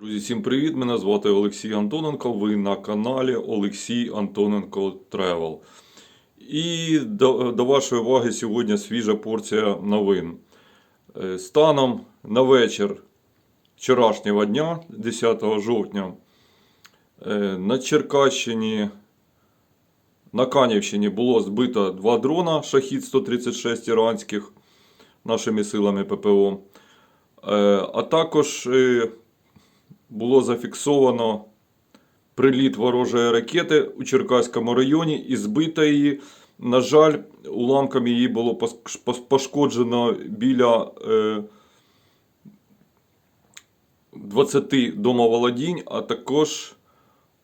Друзі, всім привіт! Мене звати Олексій Антоненко. Ви на каналі Олексій Антоненко Тревел. І до, до вашої уваги сьогодні свіжа порція новин. Е, Станом на вечір вчорашнього дня, 10 жовтня, е, на Черкащині, на Канівщині було збито два дрона Шахід 136 іранських нашими силами ППО. Е, А також було зафіксовано приліт ворожої ракети у Черкаському районі і збита її. На жаль, уламками її було пошкоджено біля е, 20 домоволодінь, а також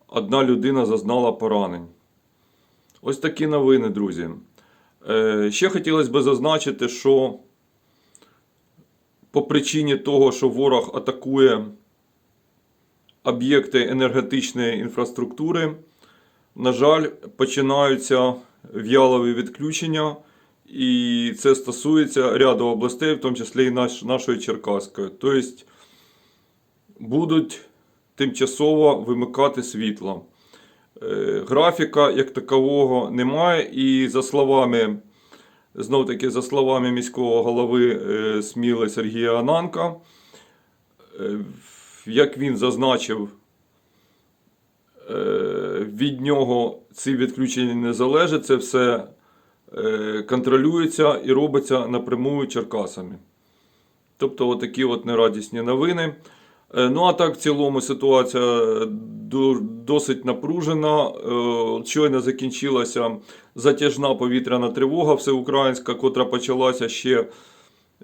одна людина зазнала поранень. Ось такі новини, друзі. Е, ще хотілося б зазначити, що по причині того, що ворог атакує об'єкти енергетичної інфраструктури, на жаль, починаються в'ялові відключення, і це стосується ряду областей, в тому числі і наш, нашої Черкаської. Тобто будуть тимчасово вимикати світло. Е, Графіка як такового немає, і за словами, знов таки, за словами міського голови е, Сміли Сергія Ананка, е, як він зазначив, е, від нього ці відключення не залежать, це все е, контролюється і робиться напрямую Черкасами. Тобто, отакі от нерадісні новини. Е, Ну, а так, в цілому ситуація досить напружена. Щойно закінчилася затяжна повітряна тривога всеукраїнська, котра почалася ще.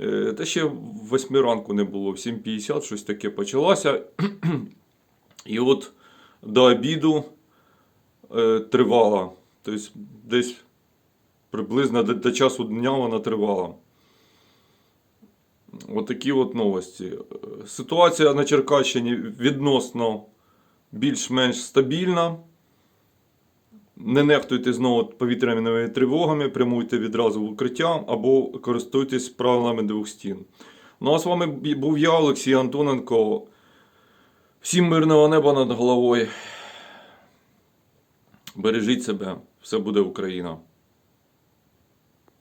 Е, Та ще в 8 ранку не було, в 7.50 щось таке почалося. І от до обіду е, тривала. Тобто десь приблизно до, часу дня вона тривала. Отакі от новості. Е, Ситуація на Черкащині відносно більш-менш стабільна. Не нехтуйте знову повітряними тривогами, прямуйте відразу в укриття або користуйтесь правилами двох стін. Ну а з вами був я, Олексій Антоненко. Всім мирного неба над головою. Бережіть себе, все буде Україна.